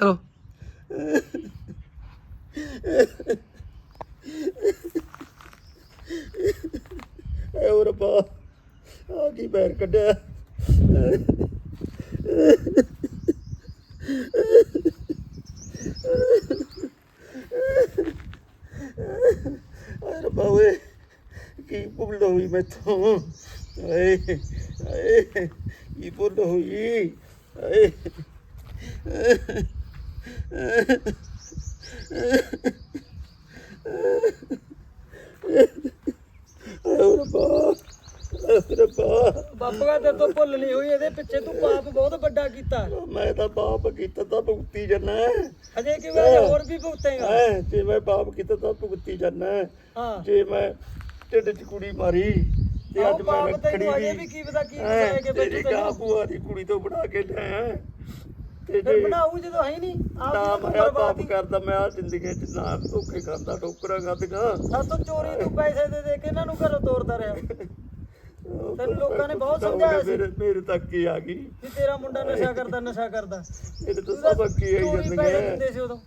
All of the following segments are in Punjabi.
ਚਲੋ। ਐ ਉਹ ਰੱਬਾ, ਆ ਕੀ ਪੈਰ ਕੱਢਿਆ? ਐ ਰੱਬਾ ਓਏ, ਕੀ ਭੁੱਲ ਹੋਈ ਮੈਥੋਂ? ਏ ਏ, ਕੀ ਭੁੱਲ ਹੋਈ? ਏ ਰੱਬਾ ਰੱਬਾ ਤੇ ਤੋਂ ਭੁੱਲ ਨਹੀਂ ਹੋਈ ਇਹਦੇ ਪਿੱਛੇ ਤੂੰ ਪਾਪ ਬਹੁਤ ਵੱਡਾ ਕੀਤਾ। ਮੈਂ ਤਾਂ ਪਾਪ ਕੀਤਾ ਤਾਂ ਭੁਗਤੀ ਜਾਣਾ ਅਜੇ ਕਿ ਵੇ ਹੋਰ ਵੀ ਭੁਗਤੇਗਾ? ਹੈ ਜੇ ਮੈਂ ਪਾਪ ਕੀਤਾ ਤਾਂ ਭੁਗਤੀ ਜਾਣਾ ਹਾਂ। ਜੇ ਮੈਂ ਢਿੱਡ 'ਚ ਕੁੜੀ ਮਾਰੀ ਤੇ ਅੱਜ ਮੈਂ ਰੱਖੜੀ ਵੀ ਕੀ ਪਤਾ ਕੀ ਹੈਂ, ਬਤਾਏਗੇ ਤੇਰੀ ਬੈਠੂ ਗਾਂ ਤੈਨੂੰ ਭੂਆ ਦੀ ਕੁੜੀ ਤੋਂ ਬਣਾ ਕੇ ਲਿਆ ਤੇ ਫਿਰ ਜੇ ਬਣਾਉ ਜਦੋਂ ਹੈ ਨਹੀਂ ਆਪ ਨਾ ਜੀ ਮੈਂ ਤੂੰ ਆਹ ਪਾਪ ਬਰਬਾਦੀ। ਕਰਦਾ ਮੈਂ ਆ ਜ਼ਿੰਦਗੀ 'ਚ ਨਾ ਧੋਖੇ ਖਾਂਦਾ ਠੋਕਰਾਂ ਖਾਂਦਾ ਸਾਤੋਂ ਚੋਰੀ ਤੂੰ ਪੈਸੇ ਦੇ ਦੇ ਕੇ ਇਹਨਾਂ ਨੂੰ ਘਰੋਂ ਤੋਰਦਾ ਰਿਹਾ। ਤੈਨੂੰ ਲੋਕਾਂ ਨੇ ਬਹੁਤ ਸਮਝਾਇਆ ਸੀ। ਮੇਰੇ ਮੇਰੇ ਤੱਕ ਕੀ ਆ ਗਈ। ਵੀ ਤੇਰਾ ਮੁੰਡਾ ਨਸ਼ਾ ਕਰਦਾ ਨਸ਼ਾ ਕਰਦਾ। ਮੇਰੇ ਤੋਂ ਤੂੰ ਤਾਂ ਸਭ ਅੱਗੇ ਆਈ ਚੋਰੀ ਪੈਸੇ ਜਾਂਦੇ ਦਿੰਦੇ ਸੀ ਉਦੋਂ।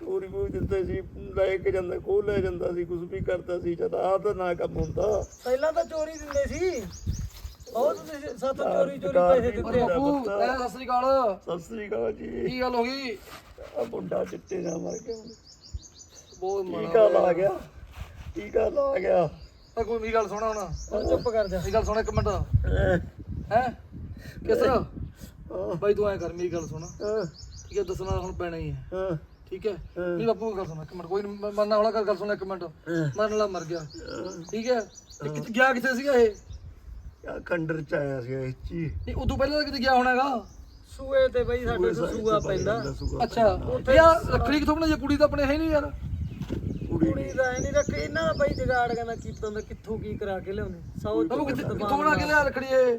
ਚੋਰੀ ਕੋਈ ਦਿੰਦੇ ਸੀ ਲੈ ਕੇ ਜਾਂਦਾ ਖੋਹ ਲੈ ਜਾਂਦਾ ਸੀ ਕੁਝ ਵੀ ਕਰਦਾ ਸੀ ਜਦ ਆਹ ਤਾਂ ਨਾ ਕੰਮ ਹੁੰਦਾ। ਪਹਿਲਾਂ ਤਾਂ ਚੋਰੀ ਦਿੰਦੇ ਸੀ। ਤੁਸੀਂ ਚੋਰੀ ਚੋਰੀ ਪੈਸੇ ਦਿੱਤੇ। ਮੇਰਾ ਬਾਪੂ ਪੁੱਤ। ਐ ਸਤਿ ਸ੍ਰੀ ਅਕਾਲ। ਸਤਿ ਸ੍ਰੀ ਅਕਾਲ ਜੀ। ਕੀ ਗੱਲ ਹੋ ਗਈ? ਆ ਮੁੰਡਾ ਚਿੱਟੇ ਨਾਲ ਮਰ ਗਿਆ। ਬਹੁਤ ਟੀਕਾ ਲਾ ਗਿਆ? ਟੀਕਾ ਲਾ ਗਿਆ? ਆ ਕੋਈ ਮੇਰੀ ਗੱਲ ਸੁਣਾ ਹੁਣ। ਹੁਣ ਚੁੱਪ ਕਰ ਜਾ। ਮੇਰੀ ਗੱਲ ਸੁਣ ਇੱਕ ਮਿੰਟ। ਅਹ, ਹੈ? ਕਿਸ ਤਰ੍ਹਾਂ? ਅਹ, ਬਾਈ ਤੂੰ ਐ ਕਰ ਮੇਰੀ ਗੱਲ ਸੁਣ। ਅਹ, ਠੀਕ ਹੈ ਦੱਸਣਾ ਹੁਣ ਪੈਣਾ ਹੀ ਠੀਕ ਹੈ? ਹਾਂ। ਨਹੀਂ ਬਾਪੂ ਗੱਲ ਸੁਣ ਇੱਕ ਮਿੰਟ ਕੋਈ ਮਰਨਾ ਵਾਲਾ ਗੱਲ ਸੁਣ ਇੱਕ ਮਿੰਟ। ਮਰਨ ਵਾਲਾ ਮਰ ਗਿਆ। ਠੀਕ ਹੈ? ਗਿਆ ਕਿੱਥੇ ਸੀਗਾ ਇਹ? ਆ ਖੰਡਰ ਚ ਆਇਆ ਸੀ ਇਹ ਚੀ। ਨਹੀਂ ਉਦੋਂ ਪਹਿਲਾਂ ਤਾਂ ਕਿਤੇ ਗਿਆ ਹੋਣਾਗਾ ਸੂਏ ਤੇ ਬਈ ਸਾਡੇ ਤੋਂ ਸੂਆ ਪੈਂਦਾ। ਅੱਛਾ ਯਾਰ ਰੱਖੜੀ ਕਿੱਥੋਂ ਬਣਾਈ? ਕੁੜੀ ਤਾਂ ਆਪਣੇ ਹੈ ਨਹੀਂ ਯਾਰ। ਕੁੜੀ ਦਾ ਨਹੀਂ। ਰੱਖ ਇਹਨਾਂ ਦਾ ਬਈ ਜਗਾੜ ਕਹਿੰਦਾ ਕੀਤਾ ਹੁੰਦਾ ਕਿੱਥੋਂ ਕੀ ਕਰਾ ਕੇ ਲਿਆਉਂਦੇ। ਸੌ ਕਿੱਥੇ ਬਣਾ ਕੇ ਲਿਆ ਰੱਖੜੀ ਇਹ?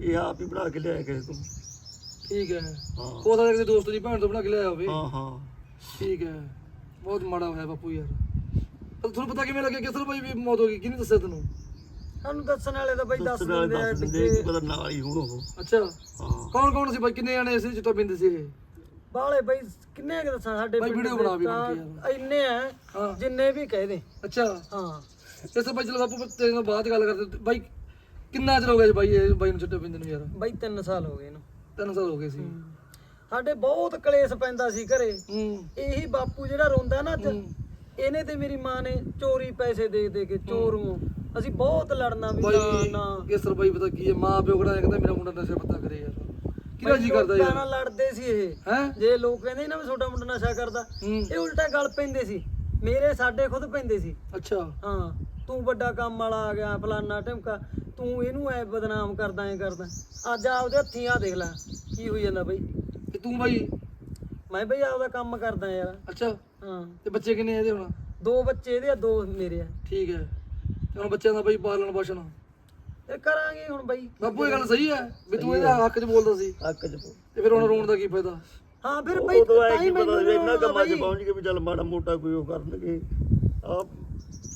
ਇਹ ਆਪ ਹੀ ਬਣਾ ਕੇ ਲਿਆਇਆ ਕਿਸੇ ਤੋਂ। ਠੀਕ ਹੈ। ਹਾਂ। ਸਕਦਾ ਕਿਸੇ ਦੋਸਤ ਦੀ ਭੈਣ ਤੋਂ ਬਣਾ ਕੇ ਲਿਆਇਆ ਹੋਵੇ। ਹਾਂ ਹਾਂ। ਠੀਕ ਹੈ। ਬਹੁਤ ਮਾੜਾ ਹੋਇਆ ਬਾਪੂ ਯਾਰ। ਤੁਹਾਨੂੰ ਪਤਾ ਕਿਵੇਂ ਲੱਗਿਆ ਕਿਸ ਤਰ੍ਹਾਂ ਭਾਈ ਵੀ ਮੌਤ ਹੋ ਗਈ? ਕਿਹਨੇ ਦੱਸਿਆ ਤੈਨੂੰ? ਸਾਨੂੰ ਦੱਸਣ ਵਾਲੇ ਤਾਂ ਬਈ ਦੱਸ ਦਿੰਦੇ ਆ ਦੱਸ ਦਿੰਦੇ ਕੀ ਪਤਾ ਨਾਲ ਹੀ ਹੁਣ ਉਹ। ਅੱਛਾ। ਹਾਂ। ਕੌਣ ਕੌਣ ਸੀ ਭਾਈ ਕਿੰਨੇ ਜਾਣੇ ਸੀ ਜਿੱਤੋਂ ਬਿੰਦ ਸੀ ਇਹ? ਬਾਲੇ ਬਈ ਕਿੰਨੇ ਕਿ ਦੱਸਾਂ ਸਾਡੇ ਬਈ ਦੇ ਬਣਾ ਵੀ ਤਾਂ ਬਣ ਇੰਨੇ ਆ ਜਿੰਨੇ ਵੀ ਕਹਦੇ ਅੱਛਾ। ਹਾਂ। ਇਸ ਭਾਈ ਚਲੋ ਬਾਪੂ ਤੇਰੇ ਨਾਲ ਬਾਅਦ ਗੱਲ ਕਰਦੇ। ਬਾਈ ਕਿੰਨਾ ਚਿਰ ਹੋ ਗਿਆ ਜੀ ਬਾਈ ਇਹ ਬਾਈ ਨੂੰ ਚਿੱਟੇ ਬਿੰਦ ਨੂੰ ਯਾਰ? ਬਈ 3 ਸਾਲ ਹੋ ਗਏ ਇਹਨੂੰ। ਤਿੰਨ ਸਾਲ ਹੋ ਗਏ ਸੀ। ਸਾਡੇ ਬਹੁਤ ਕਲੇਸ਼ ਪੈਂਦਾ ਸੀ ਘਰੇ। ਹੂੰ। ਇਹੀ ਬਾਪੂ ਜਿਹੜਾ ਰੋਂਦਾ ਨਾ ਅੱਜ ਹੂੰ। ਇਹਨੇ ਤੇ ਮੇਰੀ ਮਾਂ ਨੇ ਚੋਰੀ ਪੈਸੇ ਦੇ ਦੇ ਕੇ ਚੋਰੂ ਅਸੀਂ ਬਹੁਤ ਲੜਨਾ ਵੀ ਨਾ ਬਾਈ ਨਾ ਕਿਸਰ ਬਾਈ ਪਤਾ ਕੀ ਹੈ? ਮਾਂ ਪਿਓ ਕਿਹੜਾ ਕਹਿੰਦਾ ਮੇਰਾ ਮੁੰਡਾ ਨਸ਼ਾ ਪੱਤਾ ਕਰੇ ਯਾਰ। ਕਿਹਦਾ ਜੀ ਕਰਦਾ ਲੋਕਾਂ ਯਾਰ? ਨਾਲ ਲੜਦੇ ਸੀ ਇਹ। ਹੈ? ਜੇ ਲੋਕ ਕਹਿੰਦੇ ਨਾ ਵੀ ਤੁਹਾਡਾ ਮੁੰਡਾ ਨਸ਼ਾ ਕਰਦਾ ਇਹ ਉਲਟਾ ਗੱਲ ਪੈਂਦੇ ਸੀ। ਮੇਰੇ ਸਾਡੇ ਖੁਦ ਪੈਂਦੇ ਸੀ। ਅੱਛਾ। ਹਾਂ ਤੂੰ ਵੱਡਾ ਕੰਮ ਵਾਲਾ ਆ ਗਿਆ ਫਲਾਨਾ ਢਮਕਾ ਤੂੰ ਇਹਨੂੰ ਐ ਬਦਨਾਮ ਕਰਦਾ ਐ ਕਰਦਾ। ਅੱਜ ਆਪਦੇ ਹੱਥੀਂ ਆ ਦੇਖ ਲੈ ਕੀ ਹੋਈ ਜਾਂਦਾ ਬਈ। ਤੇ ਤੂੰ ਬਾਈ? ਮੈਂ ਬਈ ਆਪਦਾ ਕੰਮ ਕਰਦਾ ਯਾਰ। ਅੱਛਾ। ਹਾਂ। ਤੇ ਬੱਚੇ ਕਿੰਨੇ ਆ ਇਹਦੇ ਹੁਣ? ਦੋ ਬੱਚੇ ਇਹਦੇ ਆ ਦੋ ਮੇਰੇ ਆ। ਠੀਕ ਹੈ। ਤੇ ਹੁਣ ਬੱਚਿਆਂ ਦਾ ਬਾਈ ਪਾਲਣ ਪੋਸ਼ਣ। ਇਹ ਕਰਾਂਗੇ ਹੁਣ ਬਈ। ਬਾਪੂ ਇਹ ਗੱਲ ਸਹੀ ਹੈ ਵੀ ਤੂੰ ਇਹਦੇ ਹੱਕ 'ਚ ਬੋਲਦਾ ਸੀ। ਹੱਕ ਚ ਤੇ ਫਿਰ ਹੁਣ ਰੋਣ ਦਾ ਕੀ ਫਾਇਦਾ? ਹਾਂ ਫਿਰ ਬਈ ਉਦੋਂ ਐ ਤਾਂ ਕੀ ਹੀ ਪਤਾ ਮੈਨੂੰ ਇੰਨਾ ਕੰਮਾਂ 'ਚ ਬਈ। ਪਹੁੰਚ ਗਏ ਵੀ ਚੱਲ ਮਾੜਾ ਮੋਟਾ ਕੋਈ ਉਹ ਕਰਨਗੇ। ਆ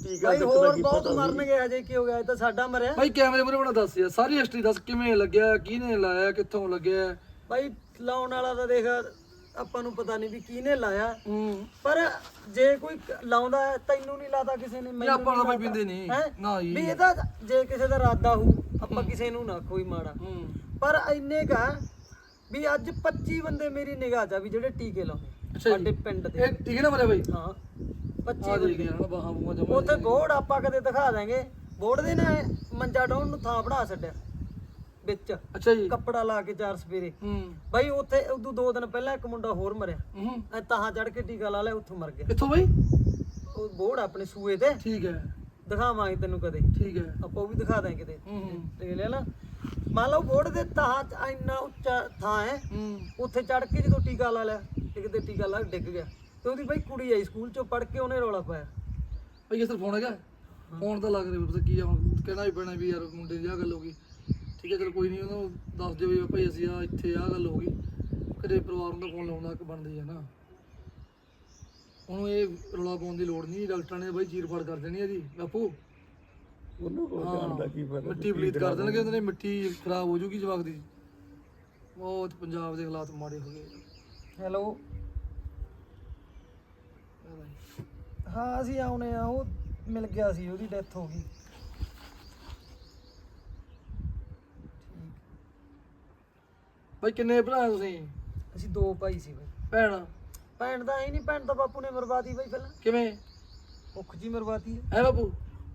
ਕਿਤੇ ਹੋਰ ਕੀ ਬਹੁਤ ਪਤਾ ਸੀ। ਮਰਨਗੇ ਹਜੇ ਕੀ ਹੋ ਗਿਆ ਇਹ ਤਾਂ ਸਾਡਾ ਮਰਿਆ। ਬਾਈ ਕੈਮਰੇ ਮੂਰੇ ਬਣਾ ਦੱਸ ਯਾਰ ਸਾਰੀ ਹਿਸਟਰੀ ਦੱਸ ਕਿਵੇਂ ਲੱਗਿਆ ਕਿਹਨੇ ਲਾਇਆ ਕਿੱਥੋਂ ਲੱਗਿਆ? ਭਾਈ ਲਾਉਣ ਵਾਲਾ ਤਾਂ ਦੇਖ ਆਪਾਂ ਨੂੰ ਪਤਾ ਨਹੀਂ ਵੀ ਕਿਹਨੇ ਲਾਇਆ। ਹੂੰ। ਪਰ ਜੇ ਕੋਈ ਲਾਉਂਦਾ ਹੈ ਤੈਨੂੰ ਨਹੀਂ ਲਾਦਾ ਕਿਸੇ ਨੇ ਮੈਨੂੰ ਆਪਾਂ ਨਹੀਂ ਤਾਂ ਬਾਈ। ਪੀਂਦੇ ਨਹੀਂ? ਨਾ ਜੀ। ਵੀ ਇਹਦਾ ਜੇ ਕਿਸੇ ਦਾ ਇਰਾਦਾ ਹੋ ਆਪਾਂ ਕਿਸੇ ਨੂੰ ਨਾ ਕੋਈ ਮਾੜਾ। ਹੂੰ। ਪਰ ਇੰਨੇ ਕਾ ਵੀ ਅੱਜ 25 ਬੰਦੇ ਮੇਰੀ ਨਿਗਾਹ 'ਚ ਆ ਵੀ ਜਿਹੜੇ ਟੀਕੇ ਲਾਉਂਦੇ ਅੱਛਾ ਜੀ। ਸਾਡੇ ਪਿੰਡ ਦੇ। ਇਹ ਠੀਕ ਹੈ ਨਾ ਮਰੇ ਬਾਈ? ਹਾਂ। 25 ਆ ਬੰਦੇ। ਦੇਖ ਯਾਰ ਬਾਹਾਂ ਬੂਹਾਂ ਜਮਾ ਉੱਥੇ ਬੋਰਡ ਆਪਾਂ ਕਦੇ ਦਿਖਾ ਦਾਂਗੇ ਬੋਰਡ ਦੇ ਨਾ ਮੰਜਾ ਡਾਉਣ ਨੂੰ ਥਾਂ ਬਣਾ ਛੱਡਿਆ। ਵਿੱਚ ਅੱਛਾ ਜੀ। ਕੱਪੜਾ ਲਾ ਕੇ ਚਾਰ ਸਵੇਰੇ। ਹੂੰ। ਬਾਈ ਉੱਥੇ ਉਦੋਂ ਦੋ ਦਿਨ ਪਹਿਲਾਂ ਇੱਕ ਮੁੰਡਾ ਹੋਰ ਮਰਿਆ। ਹੂੰ। ਐ ਤਾਹਾਂ ਚੜ ਕੇ ਟੀਕਾ ਲਾ ਲਿਆ ਉੱਥੋਂ ਮਰ ਗਿਆ। ਕਿੱਥੋਂ ਬਾਈ? ਉਹ ਬੋਰਡ ਆਪਣੇ ਸੂਏ ਤੇ। ਠੀਕ ਹੈ। ਦਿਖਾਵਾਂਗੇ ਤੈਨੂੰ ਕਦੇ। ਠੀਕ ਹੈ। ਆਪਾਂ ਉਹ ਵੀ ਦਿਖਾ ਦਾਂਗੇ ਕਿਤੇ। ਹੂੰ ਦੇਖ ਲਿਆ ਨਾ। ਮੰਨ ਲਓ ਬੋਰਡ ਦੇ ਤਾਹਾਂ 'ਚ ਇੰਨਾ ਉੱਚਾ ਥਾਂ ਹੈ। ਹੂੰ। ਉੱਥੇ ਚੜ ਕੇ ਜਦੋਂ ਟੀਕਾ ਲਾ ਲਿਆ ਤੇ ਕਿਤੇ ਟੀਕਾ ਲਾ ਕੇ ਡਿੱਗ ਗਿਆ। ਤੇ ਉਹਦੀ ਬਾਈ ਕੁੜੀ ਆਈ ਸਕੂਲ ਚੋਂ ਪੜ ਕੇ ਉਹਨੇ ਰੌਲਾ ਪਾਇਆ। ਭਾਈ ਇਸ ਫੋਨ ਹੈਗਾ? ਫੋਨ ਤਾਂ ਲੱਗ ਰਿਹਾ ਪਤਾ ਕੀ ਆ ਹੁਣ ਕਹਿਣਾ ਵੀ ਪੈਣਾ ਵੀ ਯਾਰ ਮੁੰਡੇ ਦੀ ਆ ਗੱਲ ਹੋ ਗਈ। ਠੀਕ ਹੈ ਚਲ ਕੋਈ ਨਹੀਂ ਉਹਨੂੰ ਦੱਸ ਦਿਓ ਵੀ ਭਾਈ ਅਸੀਂ ਆ ਇੱਥੇ ਆ ਗੱਲ ਹੋ ਗਈ। ਕਦੇ ਪਰਿਵਾਰ ਨੂੰ ਫੋਨ ਲਾਉਣਾ ਕਿ ਬਣਦੀ ਹੈ ਨਾ। ਉਹਨੂੰ ਇਹ ਰੌਲਾ ਪਾਉਣ ਦੀ ਲੋੜ ਨਹੀਂ ਡਾਕਟਰਾਂ ਨੇ ਬਾਈ ਚੀਰ ਫੜ ਕਰ ਦੇਣੀ ਇਹਦੀ। ਬਾਪੂ? ਉਹਨੂੰ ਕੋਈ ਜਾਣਦਾ ਕੀ ਪਤਾ ਮਿੱਟੀ ਪਲੀਤ ਕਰ ਦੇਣਗੇ ਉਹਦੇ ਨੇ ਮਿੱਟੀ ਖਰਾਬ ਹੋ ਜੂਗੀ ਜਵਾਕ ਦੀ। ਬਹੁਤ ਪੰਜਾਬ ਦੇ ਹਾਲਾਤ ਮਾੜੇ ਹੋ ਗਏ। ਹੈਲੋ। ਹਾਂ ਅਸੀਂ ਆਉਣੇ ਆ ਉਹ ਮਿਲ ਗਿਆ ਸੀ ਉਹਦੀ ਡੈਥ ਹੋ ਗਈ। ਬਾਈ ਕਿੰਨੇ ਭਰਾ ਤੁਸੀਂ? ਅਸੀਂ ਦੋ ਭਾਈ ਸੀ ਬਈ। ਭੈਣ? ਭੈਣ ਦਾ ਹੀ ਨਹੀਂ ਭੈਣ ਤਾਂ ਬਾਪੂ ਨੇ ਮਰਵਾਤੀ ਬਈ ਪਹਿਲਾਂ। ਕਿਵੇਂ? ਭੁੱਖ ਜੀ ਮਰਵਾਤੀ ਹੈ ਬਾਪੂ?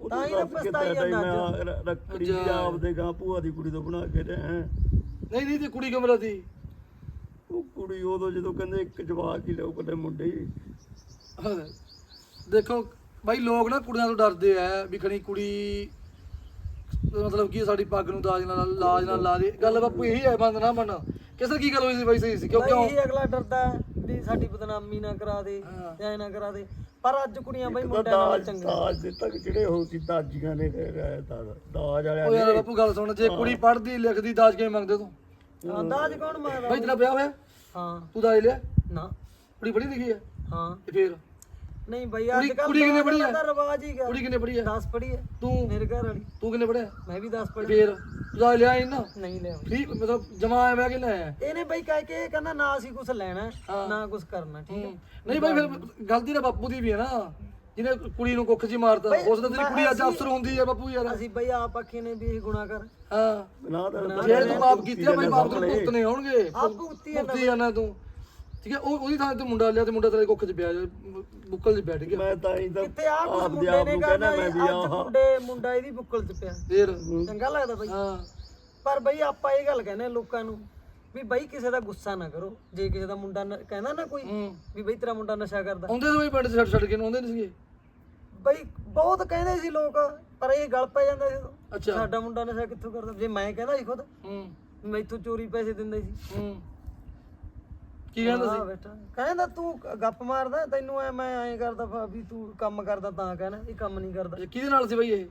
ਤਾਂ ਹੀ ਤਾਂ ਪਛਤਾਈ ਜਾਂਦਾ ਰੱਖੜੀ ਅੱਛਾ। ਆਪਦੇ ਗਾਂ ਭੂਆ ਦੀ ਕੁੜੀ ਤੋਂ ਬਣਾ ਕੇ ਲਿਆ ਨਹੀਂ ਨਹੀਂ ਤੇ ਕੁੜੀ ਕਮਰਾ ਦੀ ਉਹ ਕੁੜੀ ਉਦੋਂ ਜਦੋਂ ਕਹਿੰਦੇ ਇੱਕ ਜਵਾਕ ਹੀ ਲਓ ਕੱਲੇ ਮੁੰਡੇ ਦੇਖੋ ਬਾਈ ਲੋਕ ਨਾ ਕੁੜੀਆਂ ਤੋਂ ਡਰਦੇ ਆ ਵੀ ਖਣੀ ਕੁੜੀ ਮਤਲਬ ਕੀ ਸਾਡੀ ਪੱਗ ਨੂੰ ਦਾਜ ਨਾਲ ਲਾਜ ਨਾਲ ਲਾ ਦੇ। ਗੱਲ ਬਾਪੂ ਇਹੀ ਹੈ ਬੰਦ ਨਾ ਮੰਨ ਕਿਸੇ ਕੀ ਗੱਲ ਹੋਈ ਸੀ ਬਾਈ ਸਹੀ ਸੀ? ਕਿਉਂ ਕਿਉਂ? ਇਹ ਅਗਲਾ ਡਰਦਾ ਹੈ ਵੀ ਸਾਡੀ ਬਦਨਾਮੀ ਨਾ ਕਰਾ ਦੇ ਇਹ ਨਾ ਕਰਾ ਦੇ। ਪਰ ਅੱਜ ਕੁੜੀਆਂ ਬਈ ਤਾਂ ਮੁੰਡਿਆਂ ਨਾਲ ਦਾਜ ਚੰਗੀਆਂ। ਦਾਜ ਦੇ ਤੱਕ ਜਿਹੜੇ ਹੋ ਸੀ ਦਾਜੀਆਂ ਨੇ ਰਹਿ ਦਾਜ ਦਾਜ ਵਾਲਿਆਂ ਉਹ ਯਾਰ ਨੇ। ਬਾਪੂ ਗੱਲ ਸੁਣ ਜੇ ਕੁੜੀ ਪੜ੍ਹਦੀ ਲਿਖਦੀ ਦਾਜ ਕਿਵੇਂ ਮੰਗਦੇ ਤੂੰ? ਹਾਂ ਦਾਜ ਕੌਣ ਮੰਗਦਾ ਬਾਈ ਤੇਰਾ ਵਿਆਹ ਹੋਇਆ? ਹਾਂ। ਤੂੰ ਦਾਜ ਲਿਆ? ਨਾ। ਕੁੜੀ ਪੜ੍ਹੀ ਲਿਖੀ ਹੈ? ਹਾਂ। ਤੇ ਫੇਰ? ਨਹੀਂ ਬਈ ਕੁੜੀ- ਅੱਜ ਕੱਲ ਕੁੜੀ ਕਿੰਨੇ ਪੜ੍ਹੀ ਹੈ? ਦਾ ਰਿਵਾਜ ਹੀ ਗਿਆ। ਕੁੜੀ ਕਿੰਨੇ ਪੜ੍ਹੀ ਹੈ 10 ਪੜ੍ਹੀ ਹੈ ਤੂੰ ਮੇਰੇ ਘਰ ਵਾਲੀ। ਤੂੰ ਕਿੰਨੇ ਪੜ੍ਹਿਆ? ਮੈਂ ਵੀ 10 ਪੜ੍ਹੀ ਫੇਰ ਤੂੰ ਦਾਜ ਲਿਆ ਹੀ ਨਾ। ਨਹੀਂ ਲਿਆ। ਠੀਕ ਮਤਲਬ ਜਮਾ ਆਇਆ ਮੈਂ ਕਿ ਲੈ ਆਇਆ? ਇਹਨੇ ਬਈ ਕਹਿ ਕੇ ਇਹ ਕਹਿੰਦਾ ਨਾ ਅਸੀਂ ਕੁਝ ਲੈਣਾ ਹੈ, ਹਾਂ। ਨਾ ਕੁਝ ਕਰਨਾ ਠੀਕ ਹੈ? ਨਹੀਂ ਬਾਈ ਫਿਰ ਗਲਤੀ ਤਾਂ ਬਾਪੂ ਦੀ ਵੀ ਹੈ ਨਾ। ਜਿਹਨੇ ਕੁੜੀ ਨੂੰ ਕੁੱਖ 'ਚ ਹੀ ਮਾਰਤਾ। ਬਈ, ਉਸ ਦਾ ਤੇਰੀ ਮੈਂ- ਕੁੜੀ ਅੱਜ ਅਸੀਂ- ਅਫਸਰ ਹੁੰਦੀ ਹੈ ਬਾਪੂ ਯਾਰ। ਅਸੀਂ ਬਈ ਆਪ ਆਖੇ ਨੇ ਵੀ ਇਹ ਗੁਨਾਹ ਕਰ। ਹਾਂ। ਨਾ ਤਾਂ ਜੇ ਤੂੰ ਪਾਪ ਕੀਤੇ ਆ ਬਾਈ ਪਾਪ ਤੈਨੂੰ ਭੁਗਤਣੇ ਆਉਣਗੇ। ਆਪ ਭੁਗਤੀ ਜਾਂਦਾ ਭੁਗਤੀ ਤੂੰ। ਠੀਕ ਹੈ ਉਹ ਉਹਦੀ ਥਾਂ ਤੇ ਮੁੰਡਾ ਲਿਆ ਤੇ ਮੁੰਡਾ ਤੇਰੇ ਕੁੱਖ 'ਚ ਪਿਆ ਜਾ ਬੁੱਕਲ 'ਚ ਬੈਠ ਗਿਆ ਮੈਂ ਤਾਂ ਹੀ ਤਾਂ ਕਿਤੇ ਆ ਕੁਝ ਆਪਦੇ ਮੁੰਡੇ ਆਪ ਨੇ ਨੂੰ ਮੈਂ ਵੀ ਅੱਜ ਆਹ ਮੁੰਡੇ ਮੁੰਡਾ ਇਹਦੀ ਬੁੱਕਲ ਚ ਪਿਆ। ਫੇਰ? ਚੰਗਾ ਲੱਗਦਾ ਬਈ। ਹਾਂ। ਪਰ ਬਈ ਆਪਾਂ ਇਹ ਗੱਲ ਕਹਿੰਦੇ ਆ ਲੋਕਾਂ ਨੂੰ ਵੀ ਬਈ ਕਿਸੇ ਦਾ ਗੁੱਸਾ ਨਾ ਕਰੋ। ਜੇ ਕਿਸੇ ਦਾ ਮੁੰਡਾ ਨ- ਕਹਿੰਦਾ ਨਾ ਕੋਈ ਹੂੰ। ਵੀ ਬਈ ਤੇਰਾ ਮੁੰਡਾ ਨਸ਼ਾ ਕਰਦਾ। ਆਉਂਦੇ ਤਾਂ ਬਈ ਪਿੰਡ 'ਚ ਛੱਡ ਛੱਡ ਕੇ ਨੂੰ ਆਉਂਦੇ ਨਹੀਂ ਸੀਗੇ? ਬਈ ਬਹੁਤ ਕਹਿੰਦੇ ਸੀ ਲੋਕ ਪਰ ਇਹ ਗੱਲ ਪੈ ਜਾਂਦਾ ਸੀ। ਅੱਛਾ। ਸਾਡਾ ਮੁੰਡਾ ਨਸ਼ਾ ਕਿੱਥੋਂ ਕਰਦਾ? ਜੇ ਮੈਂ ਕਹਿੰਦਾ ਸੀ ਖੁਦ ਹੂੰ। ਮੈਥੋਂ ਚੋਰੀ ਪੈਸੇ ਦਿੰਦੇ ਸੀ। ਹੂੰ। ਕੀ ਕਹਿੰਦਾ ਸੀ? ਬੇਟਾ ਕਹਿੰਦਾ ਤੂੰ ਗੱਪ ਮਾਰਦਾ ਤੈਨੂੰ ਐ ਮੈਂ ਐਂ ਕਰਦਾ ਵਾ ਵੀ ਤੂੰ ਕੰਮ ਕਰਦਾ ਤਾਂ ਕਹਿਣਾ ਇਹ ਕੰਮ ਨਹੀਂ ਕਰਦਾ। ਇਹ ਕਿਹਦੇ ਨਾਲ ਸੀ ਬਈ ਇਹ?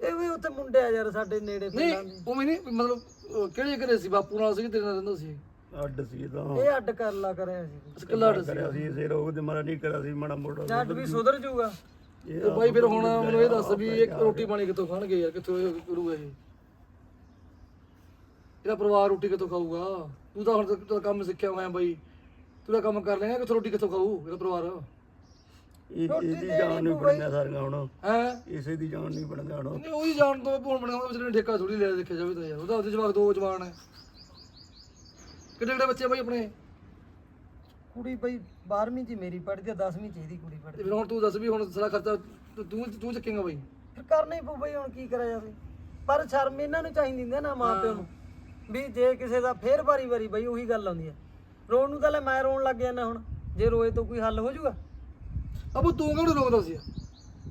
ਇਹ ਵੀ ਉੱਥੇ ਮੁੰਡੇ ਆ ਯਾਰ ਸਾਡੇ ਨੇੜੇ ਨਹੀਂ ਪਿੰਡਾਂ ਦੇ। ਉਹ ਵੀ ਨਹੀਂ ਮਤਲਬ ਅਹ, ਕਿਹੜੇ ਘਰੇ ਸੀ? ਬਾਪੂ ਨਾਲ ਸੀ ਕਿ ਤੇਰੇ ਨਾਲ ਰਹਿੰਦਾ ਸੀ? ਅੱਡ ਸੀ ਤਾਂ। ਇਹ ਅੱਡ ਕਰ ਲਾ ਕਰਿਆ ਸੀ। ਇਕੱਲਾ ਸੀ ਕਰਿਆ ਸੀ ਇਸੇ ਰੋਗ ਦੇ ਮਾਰਾ ਨਹੀਂ ਕਰਿਆ ਸੀ ਮਾੜਾ ਮੋਟਾ। ਜੱਟ ਵੀ ਸੁਧਰ ਜਾਊਗਾ ਇਹ ਬਾਈ ਫਿਰ ਹੁਣ ਮੈਨੂੰ ਇਹ ਦੱਸ ਵੀ ਇਹ ਰੋਟੀ ਪਾਣੀ ਕਿੱਥੋਂ ਖਾਣਗੇ ਯਾਰ ਕਿੱਥੋਂ ਇਹ ਕਰੂਗਾ ਇਹ? ਇਹਦਾ ਪਰਿਵਾਰ ਰੋਟੀ ਕਿੱਥੋਂ ਖਾਊਗਾ? ਤੂੰ ਤਾਂ ਹੁਣ ਤੱਕ ਤਾਂ ਕੰਮ ਸਿੱਖਿਆ ਹੋਇਆ ਬਾਈ। ਤੂੰ ਤਾਂ ਕੰਮ ਕਰ ਲੇਗਾ ਕਿੱਥੋਂ ਰੋਟੀ ਕਿੱਥੋਂ ਖਾਊ ਇਹਦਾ ਪਰਿਵਾਰ। ਇਹ ਇਹਦੀ ਜਾਨ ਨਹੀਂ ਬਣਨਾ ਸਾਰੀਆਂ ਹੁਣ। ਹੈ? ਇਸੇ ਦੀ ਜਾਨ ਨਹੀਂ ਬਣਦਾ ਹੁਣ। ਨਹੀਂ ਉਹੀ ਜਾਣ ਤੋਂ ਭੋਣ ਬਣਾਉਂਦਾ ਵਿਚਾਰੇ ਨੇ ਠੇਕਾ ਥੋੜੀ ਲੈ ਦੇਖਿਆ ਜਾਵੇ ਤਾਂ ਯਾਰ। ਉਹਦਾ ਉਹਦੇ ਜਵਾਕ ਦੋ ਜਵਾਨ ਹੈ। ਕਿੱਡੇ ਕਿੱਡੇ ਬੱਚੇ ਬਾਈ ਆਪਣੇ? ਕੁੜੀ ਬਈ 12ਵੀਂ ਚ ਹੀ ਮੇਰੀ ਪੜ੍ਹਦੀ ਆ 10ਵੀਂ ਚ ਇਹਦੀ ਕੁੜੀ ਤੇ ਪੜ੍ਹਦੀ ਫਿਰ ਹੁਣ ਤੂੰ ਦੱਸ ਵੀ ਹੁਣ ਸਾਰਾ ਖਰਚਾ ਤੂੰ- ਤੂੰ ਤੂੰ ਚੱਕੇਗਾ ਬਾਈ? ਫਿਰ ਕਰਨਾ ਹੀ ਪਊ ਬਈ ਹੁਣ ਕੀ ਕਰਿਆ ਜਾਵੇ। ਪਰ ਸ਼ਰਮ ਇਹਨਾਂ ਨੂੰ ਚਾਹੀਦੀ ਹੁੰਦੀ ਆ ਨਾ ਮਾਂ ਪਿਓ ਨੂੰ। ਵੀ ਜੇ ਕਿਸੇ ਦਾ ਫੇਰ ਵਾਰੀ ਵਾਰੀ ਬਈ ਉਹੀ ਗੱਲ ਆਉਂਦੀ ਆ ਰੋਣ ਨੂੰ ਤਾਂ ਲੈ ਮੈਂ ਰੋਣ ਲੱਗ ਜਾਂਦਾ ਹੁਣ ਜੇ ਰੋਏ ਤਾਂ ਕੋਈ ਹੱਲ ਹੋ ਜਾਊਗਾ। ਅਬੂ ਤੂੰ ਕਿਉਂ ਰੋਕਦਾ ਸੀ?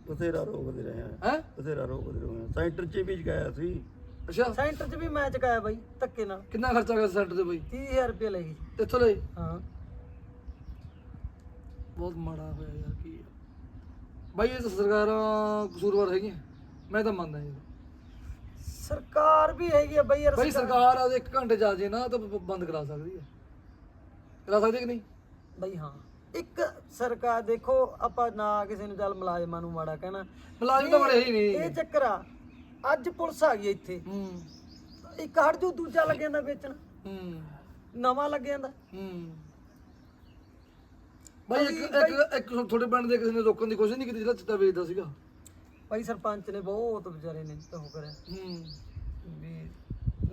ਬਥੇਰਾ ਰੋਕਦੇ ਰਹੇ ਆ। ਹੈ? ਬਥੇਰਾ ਰੋਕਦੇ ਰਹੇ ਆ। ਸੈਂਟਰ 'ਚ ਵੀ ਗਾਇਆ ਸੀ। ਅੱਛਾ। ਸੈਂਟਰ 'ਚ ਵੀ ਮੈਂ ਚਕਾਇਆ ਬਈ ਧੱਕੇ ਨਾਲ। ਕਿੰਨਾ ਖਰਚਾ ਗਿਆ ਸੈਂਟਰ ਤੇ ਬਾਈ? 30000 ਰੁਪਏ ਲੈ ਗਈ। ਇੱਥੋਂ ਲਈ ਹਾਂ। ਬਹੁਤ ਮਾੜਾ ਹੋਇਆ ਯਾਰ ਕੀ। ਬਾਈ ਇਹ ਤਾਂ ਸਰਕਾਰਾਂ ਕਸੂਰਵਾਰ ਹੈਗੀਆਂ। ਮੈਂ ਤਾਂ ਮੰਨਦਾ ਜੀ ਸਰਕਾਰ ਵੀ ਹੈਗੀ ਆ ਬਈ ਯਾਰ ਬਾਈ ਸਰਕਾਰ ਆ ਇੱਕ ਘੰਟੇ ਜਾ ਜੇ ਨਾ ਤਾਂ ਬ- ਬੰਦ ਕਰਾ ਸਕਦੀ ਹੈ ਕਰਾ ਸਕਦੀ ਕਿ ਨਹੀਂ? ਬਈ ਹਾਂ ਇੱਕ ਸਰਕਾਰ ਦੇਖੋ ਆਪਾਂ ਨਾ ਕਿਸੇ ਨੂੰ ਚੱਲ ਮੁਲਾਜ਼ਮਾਂ ਨੂੰ ਮਾੜਾ ਕਹਿਣਾ। ਮੁਲਾਜ਼ਮ ਤਾਂ ਬੜੇ ਹੀ ਇਹ ਚੱਕਰ ਆ ਅੱਜ ਪੁਲਿਸ ਆ ਗਈ ਇੱਥੇ। ਹੂੰ। ਇੱਕ ਹਟ ਜੂ ਦੂਜਾ ਲੱਗ ਜਾਂਦਾ ਵੇਚਣ। ਹੂੰ। ਨਵਾਂ ਲੱਗ ਜਾਂਦਾ। ਹੂੰ। ਬਾਈ ਇੱਕ ਇੱਕ ਇੱਕ ਤੁਹਾਡੇ ਪਿੰਡ ਦੇ ਕਿਸੇ ਨੇ ਰੋਕਣ ਦੀ ਕੋਸ਼ਿਸ਼ ਨਹੀਂ ਕੀਤੀ ਜਿਹੜਾ ਚਿੱਟਾ ਵੇਚਦਾ ਸੀਗਾ? ਭਾਈ ਸਰਪੰਚ ਨੇ ਬਹੁਤ ਵਿਚਾਰੇ ਨੇ ਉਹ ਕਰਿਆ। ਹੂੰ। ਵੀ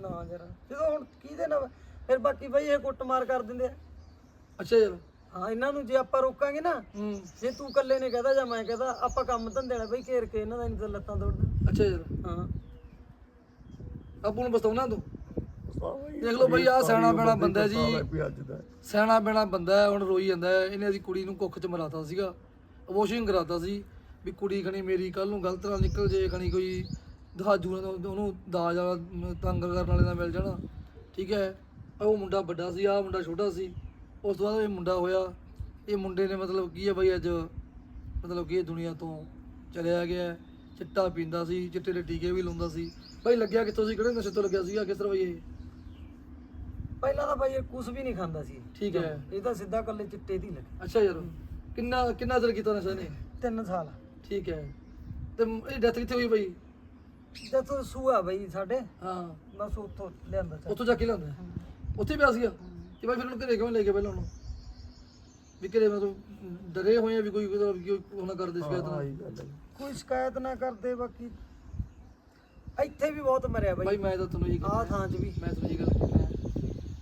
ਨਾ ਜਰਾ। ਜਦੋਂ ਹੁਣ ਕਿਹਦੇ ਨਾਲ? ਫਿਰ ਬਾਕੀ ਬਈ ਇਹ ਕੁੱਟਮਾਰ ਕਰ ਦਿੰਦੇ ਆ। ਅੱਛਾ ਯਾਰ ਹਾਂ ਇਹਨਾਂ ਨੂੰ ਜੇ ਆਪਾਂ ਰੋਕਾਂਗੇ ਨਾ ਹੂੰ। ਜੇ ਤੂੰ ਇਕੱਲੇ ਨੇ ਕਹਦਾ ਜਾਂ ਮੈਂ ਕਹਦਾ ਆਪਾਂ ਕੰਮ ਧੰਦੇ ਨਾਲ ਬਈ ਘੇਰ ਕੇ ਇਹਨਾਂ ਦਾ ਨਹੀਂ ਤਾਂ ਲੱਤਾਂ ਤੋੜਨਾ ਅੱਛਾ ਯਾਰ ਹਾਂ। ਆਪੂ ਨੂੰ ਬਸਤਾਉਣਾ ਤੂੰ? ਦੇਖ ਦੇਖ ਲਓ ਬਈ ਆਹ ਸਿਆਣਾ ਪੈਣਾ ਬੰਦਾ ਜੀ। ਸਿਆਣਾ ਬੈਣਾ ਬੰਦਾ ਹੁਣ ਰੋਈ ਜਾਂਦਾ। ਇਹਨੇ ਅਸੀਂ ਕੁੜੀ ਨੂੰ ਕੁੱਖ ਚ ਮਰਾਤਾ ਸੀਗਾ। ਅਬੋਸ਼ਨ ਕਰਾਤਾ ਸੀ। ਵੀ ਕੁੜੀ ਖਣੀ ਮੇਰੀ ਕੱਲ ਨੂੰ ਗਲਤ ਨਾਲ ਨਿਕਲ ਜੇ ਖਣੀ ਕੋਈ ਦਹਾਜੂ ਨਾਲ ਉਹਨੂੰ ਦਾਜ ਵਾਲਾ ਤੰਗ ਕਰਨ ਵਾਲੇ ਨਾਲ ਮਿਲ ਜਾਣਾ। ਠੀਕ ਹੈ? ਉਹ ਮੁੰਡਾ ਵੱਡਾ ਸੀ ਆਹ ਮੁੰਡਾ ਛੋਟਾ ਸੀ। ਉਸ ਤੋਂ ਬਾਅਦ ਇਹ ਮੁੰਡਾ ਹੋਇਆ। ਇਹ ਮੁੰਡੇ ਨੇ ਮਤਲਬ ਕੀ ਹੈ ਬਈ ਅੱਜ ਮਤਲਬ ਕਿ ਇਹ ਦੁਨੀਆ ਤੋਂ ਚਲਿਆ ਗਿਆ। ਚਿੱਟਾ ਪੀਂਦਾ ਸੀ ਚਿੱਟੇ ਦੇ ਟੀਕੇ ਵੀ ਲਾਉਂਦਾ ਸੀ। ਬਈ ਲੱਗਿਆ ਕਿੱਥੋਂ ਸੀ? ਕਿਹੜੇ ਨਸ਼ੇ ਤੋਂ ਲੱਗਿਆ ਸੀਗਾ? ਕਿਸ ਤਰ੍ਹਾਂ ਬਈ ਇਹ? ਪਹਿਲਾਂ ਤਾਂ ਬਾਈ ਇਹ ਕੁਝ ਵੀ ਨਹੀਂ ਖਾਂਦਾ ਸੀ। ਠੀਕ ਹੈ। ਇਹ ਤਾਂ ਸਿੱਧਾ ਕੱਲੇ ਚਿੱਟੇ ਦੀ ਲੱਗੇ। ਅੱਛਾ ਯਾਰ ਕਿੰਨਾ ਕਿੰਨਾ ਚਿਰ ਕੀਤਾ ਨਸ਼ਾ ਨੇ ਤਿੰਨ ਸਾਲ। ਠੀਕ ਹੈ। ਤੇ ਇਹ ਡੈਥ ਕਿੱਥੇ ਹੋਈ ਬਈ? ਜਦੋਂ ਸੂਆ ਬਈ ਸਾਡੇ। ਹਾਂ। ਬਸ ਉੱਥੋਂ ਲਿਆਂਦਾ ਚੱਲ। ਉੱਥੋਂ ਜਾ ਕੇ ਲਿਆਂਦਾ। ਉੱਥੇ ਪਿਆ ਸੀਗਾ? ਤੇ ਬਾਈ ਫਿਰ ਉਹਨੂੰ ਘਰੇ ਕਿਉਂ ਲੈ ਕੇ ਪਹਿਲਾਂ ਉਹਨੂੰ? ਵੀ ਘਰੇ ਮਤਲਬ ਡਰੇ ਹੋਏ ਆ ਵੀ ਕੋਈ ਕੋਈ ਕੋਈ ਉਹ ਨਾ ਕਰਦੇ ਸ਼ਿਕਾਇਤ ਨਾ। ਆਹੀ ਗੱਲ ਹੈ ਕੋਈ ਸ਼ਿਕਾਇਤ ਨਾ ਕਰਦੇ ਬਾਕੀ। ਇੱਥੇ ਵੀ ਬਹੁਤ ਮਰਿਆ ਬਾਈ। ਬਾਈ ਮੈਂ ਤਾਂ ਤੁਹਾਨੂੰ ਇਹ ਆਹ ਥਾਂ 'ਚ ਵੀ। ਮੈਂ ਤੁਹਾਨੂੰ ਇਹ ਗੱਲ ਕਹਿੰਦਾ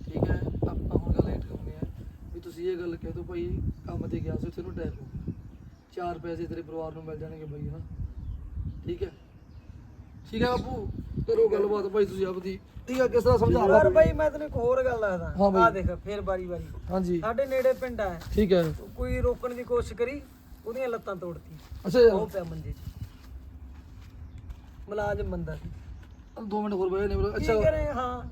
ਠੀਕ ਹੈ। ਆਪਾਂ ਹੁਣ ਗੱਲ ਇਹ ਕਰਨੀ ਹੈ ਵੀ ਤੁਸੀਂ ਇਹ ਗੱਲ ਕਹਿ ਦੋ ਭਾਈ ਕੰਮ ਤੇ ਗਿਆ ਸੀ ਉੱਥੇ ਨੂੰ ਹੋ ਗਿਆ। ਚਾਰ ਪੈਸੇ ਤੇਰੇ ਪਰਿਵਾਰ ਨੂੰ ਮਿਲ ਜਾਣਗੇ ਬਾਈ ਹਨਾ? ਠੀਕ ਹੈ? ਠੀਕ ਹੈ ਬਾਪੂ? ਕਰੋ ਗੱਲਬਾਤ ਭਾਈ ਤੁਸੀਂ ਆਪਦੀ। ਠੀਕ ਹੈ ਕਿਸ ਤਰ੍ਹਾਂ ਸਮਝਾ ਲਓ ਬਾਈ ਮੈਂ ਤੈਨੂੰ ਇੱਕ ਹੋਰ ਗੱਲ ਦੱਸਦਾ। ਬਾਈ। ਆਹ ਦੇਖ ਫੇਰ ਬਾਰੀ ਬਾਰੀ ਹਾਂਜੀ। ਸਾਡੇ ਨੇੜੇ ਪਿੰਡ ਆ ਠੀਕ ਹੈ। ਕੋਈ ਰੋਕਣ ਦੀ ਕੋਸ਼ਿਸ਼ ਕਰੀ ਉਹਦੀਆਂ ਲੱਤਾਂ ਤੋੜਤੀ। ਅੱਛਾ ਉਹ ਪਿਆ ਮੰਜੇ 'ਚ। ਮੁਲਾਜ਼ਮ ਬੰਦਾ ਸੀ। ਦੋ ਮਿੰਟ ਹੋਰ ਬਈ ਨੇ ਕੀ ਅੱਛਾ। ਕਰੇ ਹਾਂ।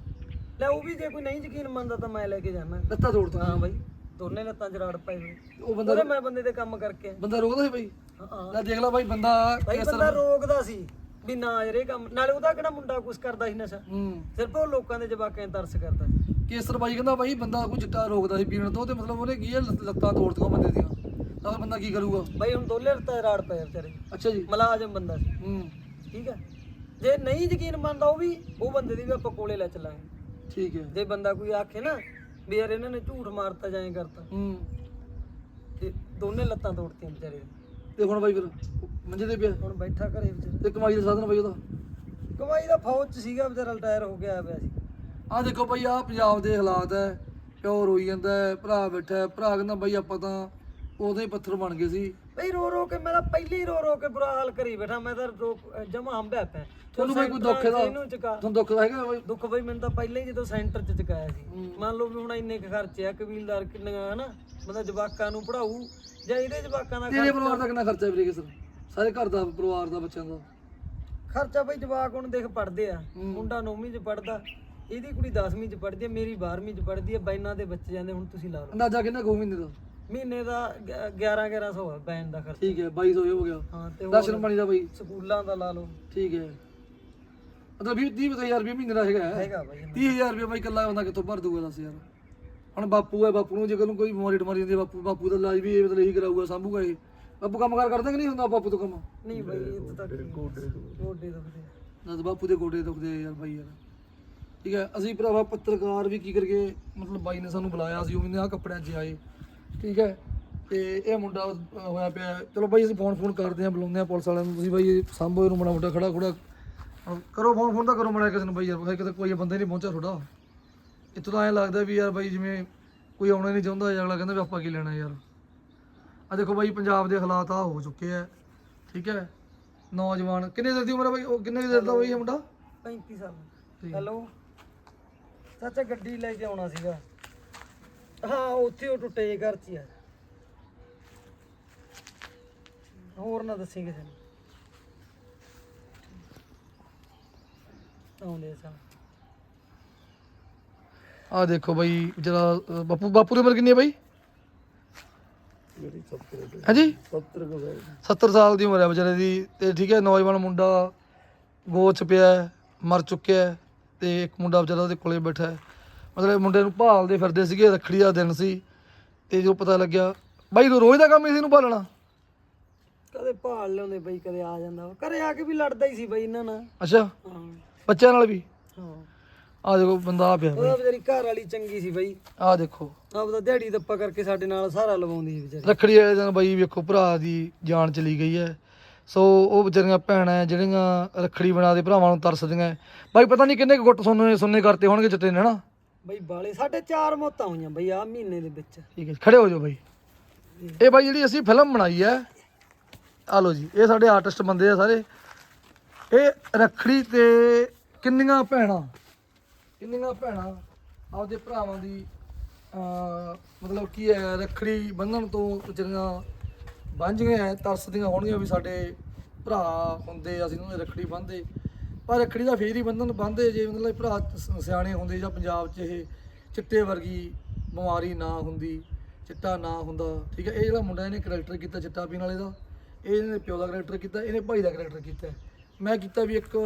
ਲੈ ਉਹ ਵੀ ਜੇ ਕੋਈ ਨਹੀਂ ਯਕੀਨ ਮੰਨਦਾ ਤਾਂ ਮੈਂ ਲੈ ਕੇ ਜਾਣਾ। ਲੱਤਾਂ ਤੋੜਤਾ। ਹਾਂ ਬਾਈ। ਦੋਨੇ ਲੱਤਾਂ 'ਚ ਰਾੜ ਪਏ ਹੋਏ ਉਹ ਬੰਦਾ ਉਹਦੇ ਮੈਂ ਬੰਦੇ ਦੇ ਕੰਮ ਕਰਕੇ। ਆਇਆ। ਬੰਦਾ ਰੋਕਦਾ ਸੀ ਬਾਈ? ਹਾਂ ਲੈ ਦੇਖ ਲੈ ਬਾਈ ਬੰਦਾ ਕੇਸਰ ਬੰਦਾ ਰੋਕਦਾ ਸੀ ਵੀ ਨਾ ਯਾਰ ਇਹ ਕੰਮ ਨਾਲੇ ਉਹਦਾ ਕਿਹੜਾ ਮੁੰਡਾ ਕੁਛ ਕਰਦਾ ਸੀ ਨਸ਼ਾ। ਹੂੰ। ਸਿਰਫ ਉਹ ਲੋਕਾਂ ਦੇ ਜਵਾਕਾਂ 'ਤੇ ਤਰਸ ਕਰਦਾ ਸੀ। ਕੇਸਰ ਬਾਈ ਕਹਿੰਦਾ ਬਾਈ ਬੰਦਾ ਕੋਈ ਚਿੱਟਾ ਰੋਕਦਾ ਸੀ ਪੀਣ ਤੋਂ ਤੇ ਮਤਲਬ ਉਹਨੇ ਕੀ ਹੈ ਲੱਤ- ਲੱਤਾਂ ਤੋੜਤੀਆਂ ਬੰਦੇ ਦੀਆਂ। ਤਾਂ ਫਿਰ ਬੰਦਾ ਕੀ ਕਰੂਗਾ? ਬਾਈ ਹੁਣ ਦੋਲੇ ਲੱਤਾਂ 'ਚ ਰਾੜ ਪਏ ਵਿਚਾਰੇ। ਅੱਛਾ ਜੀ। ਮੁਲਾਜ਼ਮ ਬੰਦਾ ਸੀ। ਹੂੰ। ਠੀਕ ਹੈ ਜੇ ਨਹੀਂ ਯਕੀਨ ਮੰਨਦਾ ਉਹ ਵੀ ਉਹ ਬੰਦੇ ਦੀ ਵੀ ਆਪਾਂ ਕੋਲੇ ਲੈ ਚੱਲਾਂਗੇ। ਠੀਕ ਹੈ। ਜੇ ਬੰਦਾ ਕੋਈ ਆਖੇ ਨਾ ਵੀ ਯਾਰ ਇਹਨਾਂ ਨੇ ਝੂਠ ਮਾਰਤਾ ਜਾਂ ਐਂ ਕਰਤਾ। ਹੂੰ। ਤੇ ਦੋਨੇ ਲੱਤਾਂ ਤੋੜਤੀਆਂ ਵਿਚਾਰੇ ਦੀਆਂ। ਤੇ ਹੁਣ ਬਾਈ ਫਿਰ ਮੰਜੇ ਤੇ ਪਿਆ। ਹੁਣ ਬੈਠਾ ਘਰੇ ਵਿਚਾਰੇ। ਤੇ ਕਮਾਈ ਦਾ ਸਾਧਨ ਬਾਈ ਉਹਦਾ। ਕਮਾਈ ਦਾ ਫੌਜ ਚ ਸੀਗਾ ਵਿਚਾਰਾ ਰਿਟਾਇਰ ਹੋ ਕੇ ਆਇਆ ਪਿਆ ਸੀ। ਆਹ ਦੇਖੋ ਬਾਈ ਆਹ ਪੰਜਾਬ ਦੇ ਹਾਲਾਤ ਹੈ ਪਿਓ ਰੋਈ ਜਾਂਦਾ ਹੈ ਭਰਾ ਬੈਠਾ ਹੈ ਭਰਾ ਕਹਿੰਦਾ ਬਾਈ ਆਪਾਂ ਤਾਂ ਉਦੋਂ ਹੀ ਪੱਥਰ ਬਣ ਗਏ ਸੀ। ਬਈ ਰੋ ਰੋ ਕੇ ਮੈਂ ਤਾਂ ਪਹਿਲੀ ਰੋ ਰੋ ਕੇ ਬੁਰਾ ਹਾਲ ਕਰੀ ਬੈਠਾ ਮੈਂ ਤਾਂ ਜਮਾ ਹੰਬਿਆ ਪਿਆ। ਤੁਹਾਨੂੰ ਬਾਈ ਕੋਈ ਦੁੱਖ ਚੁਕਾ। ਤੁਹਾਨੂੰ ਦੁੱਖ ਤਾਂ ਹੈਗਾ ਬਾਈ? ਦੁੱਖ ਬਈ ਮੈਨੂੰ ਤਾਂ ਪਹਿਲਾਂ ਹੀ ਜਦੋਂ ਸੈਂਟਰ ਚ ਚੁਕਾਇਆ ਸੀ। ਮੰਨ ਲਓ ਵੀ ਹੁਣ ਇੰਨੇ ਕੁ ਖਰਚੇ ਆ ਕਬੀਲਦਾਰ ਕਿੰਨੀਆਂ ਹਨਾ? ਬੰਦਾ ਜਵਾਕਾਂ ਨੂੰ ਪੜਾਊ ਜਾਂ ਇਹਦੇ ਜਵਾਕਾਂ ਦਾ ਤੇਰੇ ਪਰਿਵਾਰ ਦਾ ਕਿੰਨਾ ਖਰਚਾ ਵੀਰੇ ਕਿਸਰ ਸਾਰੇ ਘਰ ਦਾ ਪਰਿਵਾਰ ਦਾ ਬੱਚਿਆਂ ਦਾ? ਖਰਚਾ ਬਈ ਜਵਾਕ ਹੁਣ ਦੇਖ ਪੜਦੇ ਆ। ਮੁੰਡਾ 9ਵੀਂ ਚ ਪੜਦਾ ਇਹਦੀ ਕੁੜੀ 10ਵੀਂ ਚ ਪੜਦੀ ਹੈ ਮੇਰੀ 12ਵੀਂ ਚ ਪੜਦੀ ਹੈ ਬੈਨਾਂ ਦੇ ਬੱਚੇ ਜਾਂਦੇ ਹੁਣ ਤੁਸੀਂ ਲਾ ਲਓ। ਅੰਦਾਜ਼ਾ ਕਿੰਨਾ ਕੁ ਮਹੀਨੇ ਦਾ? ਮਹੀਨੇ ਦਾ 11 1100 ਹੈ ਬੈਨ ਦਾ ਖਰਚਾ। ਠੀਕ ਹੈ 2200 ਹੋ ਗਿਆ। ਹਾਂ ਤੇ ਹੋਰ ਪਾਣੀ ਦਾ ਬਾਈ। ਸਕੂਲਾਂ ਦਾ ਲਾ ਲਓ। ਠੀਕ ਹੈ। ਮਤਲਬ 20 30000 ਰੁਪਏ ਮਹੀਨੇ ਦਾ ਹੈਗਾ ਹੈ। ਹੈਗਾ ਬਾਈ ਇਹਨਾਂ 30000 ਰੁਪਏ ਬਾਈ ਇਕੱਲਾ ਬੰਦਾ ਕਿੱਥੋਂ ਭਰ ਦੂਗਾ ਦੱਸ ਯਾਰ। ਹੁਣ ਬਾਪੂ ਹੈ ਬਾਪੂ ਨੂੰ ਜੇ ਕੱਲ ਨੂੰ ਕੋਈ ਬਿਮਾਰੀ ਟਮਾਰੀ ਹੁੰਦੀ ਹੈ, ਬਾਪੂ ਬਾਪੂ ਦਾ ਇਲਾਜ ਵੀ ਇਹ ਮਤਲਬ ਇਹੀ ਕਰਾਊਗਾ ਸਾਂਭੂਗਾ ਇਹ। ਬਾਪੂ ਕੰਮ ਕਾਰ ਕਰਦਾ ਕਿ ਨਹੀਂ ਹੁੰਦਾ ਬਾਪੂ ਤੋਂ ਕੰਮ? ਨਹੀਂ ਬਾਈ ਇਹ ਤਾਂ ਗੋਡੇ ਗੋਡੇ ਦੁਖਦੇ। ਦੱਸ ਬਾਪੂ ਦੇ ਗੋਡੇ ਦੁਖਦੇ ਆ ਯਾਰ ਬਾਈ ਯਾਰ। ਠੀਕ ਹੈ ਅਸੀਂ ਭਰਾਵਾ ਪੱਤਰਕਾਰ ਵੀ ਕੀ ਕਰਕੇ ਮਤਲਬ ਬਾਈ ਨੇ ਸਾਨੂੰ ਬੁਲਾਇਆ ਸੀ ਉਹ ਕਹਿੰਦੇ ਆ ਕੱਪੜਿਆਂ 'ਚ ਆਏ। ਠੀਕ ਹੈ? ਤੇ ਇਹ ਮੁੰਡਾ ਹੋਇਆ ਪਿਆ। ਚਲੋ ਬਾਈ ਅਸੀਂ ਫੋਨ ਫੋਨ ਕਰਦੇ ਆ ਬੁਲਾਉਂਦੇ ਆ ਪੁਲਿਸ ਵਾਲਿਆਂ ਨੂੰ। ਤੁਸੀਂ ਬਾਈ ਸਾਂਭੋ ਇਹਨੂੰ ਮਾੜਾ ਮੋਟਾ ਖੜਾ ਖੜਾ ਕਰੋ ਫੋਨ ਫੋਨ ਤਾਂ ਕਰੋ ਮਾੜਾ ਕਿਸੇ ਨੂੰ ਬਾਈ ਯਾਰ। ਬਾਈ ਕਿਤੇ ਕੋਈ ਬੰਦਾ ਨਹੀਂ ਪਹੁੰਚਿਆ ਤੁਹਾਡਾ। ਇੱਥੋਂ ਤਾਂ ਐਂ ਲੱਗਦਾ ਵੀ ਯਾਰ ਬਾਈ ਜਿਵੇਂ ਕੋਈ ਆਉਣਾ ਨਹੀਂ ਚਾਹੁੰਦਾ ਅਗਲਾ ਕਹਿੰਦਾ ਵੀ ਆਪਾਂ ਕੀ ਲੈਣਾ ਯਾਰ। ਆ ਦੇਖੋ ਬਾਈ ਪੰਜਾਬ ਦੇ ਹਾਲਾਤ ਆ ਹੋ ਚੁੱਕੇ ਆ। ਠੀਕ ਹੈ? ਨੌਜਵਾਨ। ਕਿੰਨੇ ਦਿਨ ਦੀ ਉਮਰ ਹੈ ਬਾਈ? ਉਹ ਕਿੰਨੇ ਦਿਨ ਦਾ ਬਾਈ ਇਹ ਮੁੰਡਾ? 35 ਸਾਲ। ਹੈਲੋ? ਚਾਚਾ ਗੱਡੀ ਲੈ ਕੇ ਆਉਣਾ ਸੀਗਾ। ਹਾਂ ਉੱਥੇ ਉਹ ਟੁੱਟੇ ਜੇ ਘਰ ਚ ਹੀ ਆ। ਹੋਰ ਨਾ ਦੱਸੀ ਕਿਸੇ ਨੂੰ। ਆਉਂਦੇ ਸਾਂ ਆ ਦੇਖੋ ਬਾਈ ਜਿਹੜਾ ਬਾਪੂ ਬਾਪੂ ਦੀ ਉਮਰ ਕਿੰਨੀ ਹੈ ਬਾਈ? ਮੇਰੀ 70 ਹਾਂਜੀ? 70 ਕੋ 70 ਸਾਲ ਦੀ ਉਮਰ ਹੈ ਵਿਚਾਰੇ ਦੀ। ਤੇ ਠੀਕ ਹੈ ਨੌਜਵਾਨ ਮੁੰਡਾ ਗੋਚ ਪਿਆ ਹੈ, ਮਰ ਚੁੱਕਿਆ ਹੈ ਤੇ ਇੱਕ ਮੁੰਡਾ ਵਿਚਾਰਾ ਉਹਦੇ ਕੋਲੇ ਬੈਠਾ ਹੈ। ਮਤਲਬ ਮੁੰਡੇ ਨੂੰ ਭਾਲਦੇ ਫਿਰਦੇ ਸੀਗੇ ਰੱਖੜੀ ਦਾ ਦਿਨ ਸੀ ਤੇ ਜਦੋਂ ਪਤਾ ਲੱਗਿਆ ਬਾਈ ਤੂੰ ਰੋਜ਼ ਦਾ ਕੰਮ ਇਸ ਨੂੰ ਭਾਲਣਾ। ਕਦੇ ਭਾਲ ਲਿਆਉਂਦੇ ਬਈ ਕਦੇ ਆ ਜਾਂਦਾ। ਘਰੇ ਆ ਕੇ ਵੀ ਲੜਦਾ ਹੀ ਸੀ ਬਈ ਇਹਨਾਂ ਨਾਲ। ਅੱਛਾ? ਬੱਚਿਆਂ ਨਾਲ ਵੀ? ਹਾਂ। ਆ ਦੇਖੋ ਬੰਦਾ ਆ ਪਿਆ ਉਹਦਾ ਵਿਚਾਰੀ ਘਰ ਵਾਲੀ ਚੰਗੀ ਸੀ ਬਈ। ਆ ਦੇਖੋ। ਆਪਦਾ ਦਿਹਾੜੀ ਦੱਪਾ ਕਰਕੇ ਸਾਡੇ ਨਾਲ ਸਾਰਾ ਲਵਾਉਂਦੀ ਸੀ ਵਿਚਾਰੀ। ਰੱਖੜੀ ਵਾਲੇ ਦਿਨ ਬਾਈ ਵੇਖੋ ਭਰਾ ਦੀ ਜਾਨ ਚਲੀ ਗਈ ਹੈ। ਸੋ ਉਹ ਵਿਚਾਰੀਆਂ ਭੈਣਾਂ ਜਿਹੜੀਆਂ ਰੱਖੜੀ ਬਣਾ ਦੇ ਭਰਾਵਾਂ ਨੂੰ ਤਰਸਦੀਆਂ। ਬਾਈ ਪਤਾ ਨਹੀਂ ਕਿੰਨੇ ਕੁ ਗੁੱਟ ਸੁਣਨੇ ਸੁਣਨੇ ਕਰਤੇ ਹੋਣਗੇ ਚਿੱਟੇ ਨੇ ਹਨਾ? ਬਈ ਬਾਲੇ, ਸਾਡੇ ਚਾਰ ਮੌਤਾਂ ਹੋਈਆਂ ਬਈ ਆ ਮਹੀਨੇ ਦੇ ਵਿੱਚ। ਠੀਕ ਹੈ ਖੜੇ ਹੋ ਜਾਓ ਬਾਈ। ਇਹ ਬਾਈ ਜਿਹੜੀ ਅਸੀਂ ਫਿਲਮ ਬਣਾਈ ਹੈ ਆ ਲਓ ਜੀ, ਇਹ ਸਾਡੇ ਆਰਟਿਸਟ ਬੰਦੇ ਆ ਸਾਰੇ। ਇਹ ਰੱਖੜੀ ਤੇ ਕਿੰਨੀਆਂ ਭੈਣਾਂ ਕਿੰਨੀਆਂ ਭੈਣਾਂ ਆਪਦੇ ਭਰਾਵਾਂ ਦੀ ਮਤਲਬ ਕੀ ਹੈ, ਰੱਖੜੀ ਬੰਨਣ ਤੋਂ ਵਿਚਾਰੀਆਂ ਬੰਝੀਆਂ ਤਰਸਦੀਆਂ ਹੋਣਗੀਆਂ ਵੀ ਸਾਡੇ ਭਰਾ ਹੁੰਦੇ ਅਸੀਂ ਉਹਨਾਂ ਦੀ ਰੱਖੜੀ ਬੰਨਦੇ ਪਰ ਰੱਖੜੀ ਦਾ ਫੇਰ ਹੀ ਬੰਧਨ ਬੰਨਦੇ ਜੇ ਮਤਲਬ ਭਰਾ ਸਿਆਣੇ ਹੁੰਦੇ ਜਾਂ ਪੰਜਾਬ 'ਚ ਇਹ ਚਿੱਟੇ ਵਰਗੀ ਬਿਮਾਰੀ ਨਾ ਹੁੰਦੀ ਚਿੱਟਾ ਨਾ ਹੁੰਦਾ ਠੀਕ ਹੈ ਇਹ ਜਿਹੜਾ ਮੁੰਡਾ ਇਹਨੇ ਕਰੈਕਟਰ ਕੀਤਾ ਚਿੱਟਾ ਪੀਣ ਵਾਲੇ ਦਾ ਇਹ ਇਹਨੇ ਪਿਓ ਦਾ ਕਰੈਕਟਰ ਕੀਤਾ ਇਹਨੇ ਭਾਈ ਦਾ ਕਰੈਕਟਰ ਕੀਤਾ। ਮੈਂ ਕੀਤਾ ਵੀ ਇੱਕ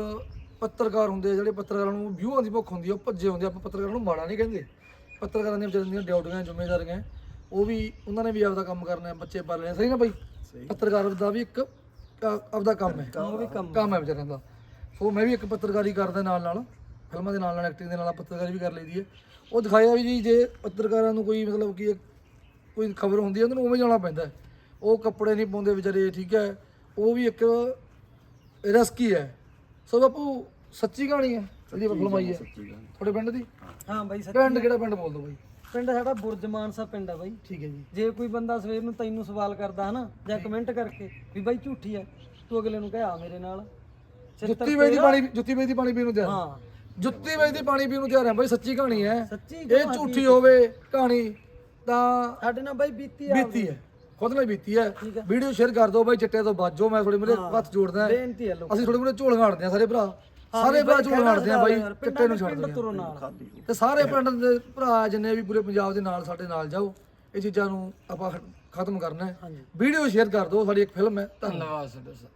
ਪੱਤਰਕਾਰ ਹੁੰਦੇ ਆ ਜਿਹੜੇ ਪੱਤਰਕਾਰਾਂ ਨੂੰ ਵਿਊਆਂ ਦੀ ਭੁੱਖ ਹੁੰਦੀ ਆ ਉਹ ਭੱਜੇ ਹੁੰਦੇ ਆ, ਆਪਾਂ ਪੱਤਰਕਾਰਾਂ ਨੂੰ ਮਾੜਾ ਨਹੀਂ ਕਹਿੰਦੇ। ਪੱਤਰਕਾਰਾਂ ਦੀਆਂ ਵਿਚਾਰਿਆਂ ਦੀਆਂ ਡਿਊਟੀਆਂ ਜ਼ਿੰਮੇਵਾਰੀਆਂ। ਉਹ ਵੀ ਉਹਨਾਂ ਨੇ ਵੀ ਆਪਦਾ ਕੰਮ ਕਰਨਾ ਹੈ ਬੱਚੇ ਪਾਲਣੇ ਸਹੀ ਨਾ ਬਾਈ? ਪੱਤਰਕਾਰ ਦਾ ਵੀ ਇੱਕ ਆਪਦਾ ਕੰਮ ਹੈ। ਉਹ ਵੀ ਕੰਮ ਕੰਮ ਹੈ ਵਿਚਾਰਿਆਂ ਦਾ। ਸੋ ਮੈਂ ਵੀ ਇੱਕ ਪੱਤਰਕਾਰੀ ਕਰਦਾ ਨਾਲ ਨਾਲ ਫਿਲਮਾਂ ਦੇ ਨਾਲ ਨਾਲ ਐਕਟਿੰਗ ਦੇ ਨਾਲ ਪੱਤਰਕਾਰੀ ਵੀ ਕਰ ਲਈਦੀ ਹੈ। ਉਹ ਦਿਖਾਇਆ ਵੀ ਜੀ ਜੇ ਪੱਤਰਕਾਰਾਂ ਨੂੰ ਕੋਈ ਮਤਲਬ ਕਿ ਕੋਈ ਖਬਰ ਹੁੰਦੀ ਹੈ ਉਹਨਾਂ ਨੂੰ ਉਵੇਂ ਜਾਣਾ ਪੈਂਦਾ। ਉਹ ਕੱਪੜੇ ਨਹੀਂ ਪਾਉਂਦੇ ਵਿਚਾਰੇ ਠੀਕ ਹੈ। ਉਹ ਵੀ ਇੱਕ ਰਿਸਕ ਹੀ। ਸੋ ਬਾਪੂ ਸੱਚੀ ਕਹਾਣੀ ਹੈ ਜਿਹੜੀ ਆਪਾਂ ਫਿਲਮ ਆਈ ਹੈ। ਤੁਹਾਡੇ ਪਿੰਡ ਦੀ? ਹਾਂ। ਬਾਈ ਸੱਚ ਪਿੰਡ ਕਿਹੜਾ ਪਿੰਡ ਬੋਲ ਦੋ ਬਾਈ? ਪਿੰਡ ਸਾਡਾ ਬੁਰਜ ਮਾਨਸਾ ਪਿੰਡ ਆ ਬਾਈ। ਠੀਕ ਹੈ ਜੀ। ਜੇ ਕੋਈ ਬੰਦਾ ਸਵੇਰ ਨੂੰ ਤੈਨੂੰ ਸਵਾਲ ਕਰਦਾ ਹਨਾ ਜਾਂ ਕਮੈਂਟ ਕਰਕੇ ਵੀ ਬਾਈ ਝੂਠੀ ਹੈ ਤੂੰ ਅਗਲੇ ਨੂੰ ਕਹਿ ਆ ਮੇਰੇ ਨਾਲ। ਜੁੱਤੀ ਵੇਚ ਦੀ ਪਾਣੀ ਜੁੱਤੀ ਵੇਚ ਦੀ ਪਾਣੀ ਪੀਣ ਨੂੰ ਤਿਆਰ। ਹਾਂ। ਜੁੱਤੀ ਵੇਚ ਦੀ ਪਾਣੀ ਪੀਣ ਨੂੰ ਤਿਆਰ ਹੈ ਬਾਈ ਸੱਚੀ ਕਹਾਣੀ ਹੈ। ਸੱਚੀ ਇਹ ਝੂਠੀ ਹੋਵੇ ਕਹਾਣੀ ਤਾਂ ਸਾਡੇ ਨਾਲ ਬਾਈ ਬੀਤੀ ਆ ਬੀਤੀ ਹੈ। ਖੁਦ ਨਾਲ ਬੀਤੀ ਹੈ। ਵੀਡੀਓ ਸ਼ੇਅਰ ਕਰ ਦਿਓ ਬਾਈ ਚਿੱਟੇ ਤੋਂ ਬਾਜੋ ਮੈਂ ਥੋੜੇ ਮੇਰੇ ਹੱਥ ਜੋੜਦਾ ਬੇਨਤੀ ਹੈ ਲੋਕ ਅਸੀਂ ਥੋੜੇ ਮੋੜੇ ਝੋਲ ਘਾੜਦੇ ਆ ਸਾਰੇ ਭਰਾ। ਸਾਰੇ ਭਰਾ ਝੋਲ ਘਾੜਦੇ ਆ ਬਾਈ ਚਿੱਟੇ ਨੂੰ ਤੁਰੋ ਨਾਲ। ਤੇ ਸਾਰੇ ਪਿੰਡ ਦੇ ਭਰਾ ਜਿੰਨੇ ਵੀ ਪੂਰੇ ਪੰਜਾਬ ਦੇ ਨਾਲ ਸਾਡੇ ਨਾਲ ਜਾਓ ਇਹ ਚੀਜ਼ਾਂ ਨੂੰ ਆਪਾਂ ਖਤਮ ਕਰਨਾ ਹੈ। ਵੀਡੀਓ ਸ਼ੇਅਰ ਕਰ ਦਿਓ ਸਾਡੀ ਇੱਕ ਫਿਲਮ ਹੈ ਧੰਨਵਾਦ। ਧੰਨਵਾਦ ਸਰ।